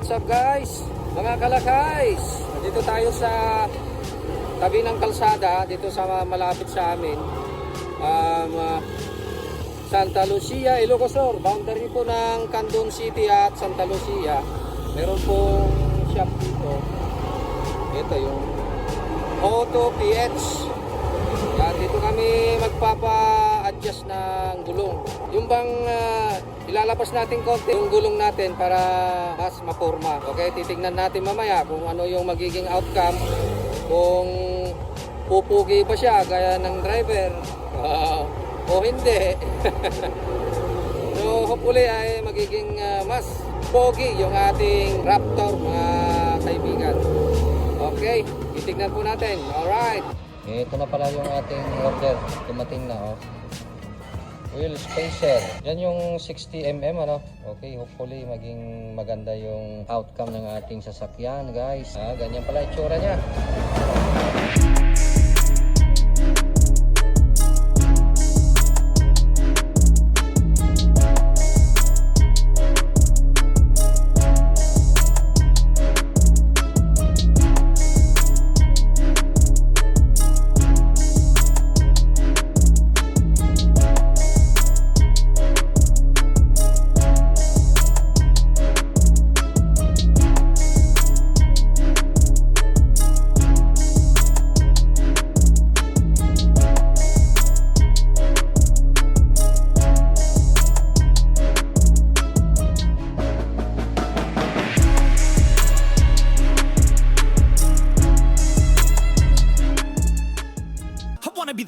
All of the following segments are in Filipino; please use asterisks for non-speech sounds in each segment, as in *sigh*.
what's up guys? Mga kalakays, dito tayo sa tabi ng kalsada, dito sa malapit sa amin. Um, ah, Santa Lucia, Ilocosur, boundary po ng Candon City at Santa Lucia. Meron pong shop dito. Ito yung Auto PH. Yan, dito kami magpapa-adjust ng gulong. Yung bang ah, ilalabas natin konti yung gulong natin para mas maporma. Okay, titingnan natin mamaya kung ano yung magiging outcome. Kung pupugi ba siya gaya ng driver ah, o hindi. *laughs* so hopefully ay magiging ah, mas pogi yung ating Raptor mga kaibigan. Okay, titignan po natin. Alright. Ito na pala yung ating order. Dumating na, oh. Wheel spacer. Yan yung 60mm, ano? Okay, hopefully maging maganda yung outcome ng ating sasakyan, guys. Ah, ganyan pala itsura niya.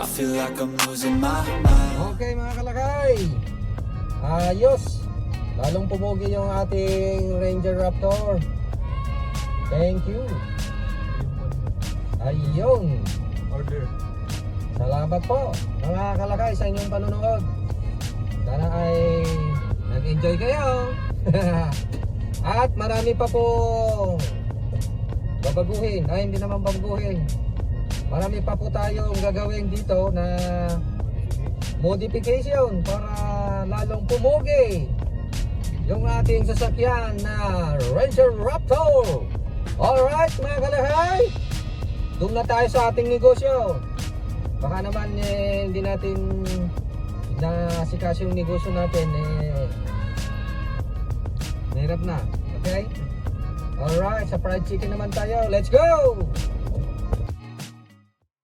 I feel like I'm losing my mind. Okay mga kalakay. Ayos. Lalong pumugi yung ating Ranger Raptor. Thank you. Ayun. Order. Salamat po mga kalakay sa inyong panonood. Sana ay nag-enjoy kayo. *laughs* At marami pa po babaguhin. Ay, hindi naman babaguhin. Marami pa po tayong gagawin dito na modification para lalong pumugi yung ating sasakyan na Ranger Raptor. Alright mga kalakay, doon na tayo sa ating negosyo. Baka naman eh, hindi natin nasikaso yung negosyo natin eh mahirap na. Okay? Alright, sa fried chicken naman tayo. Let's go!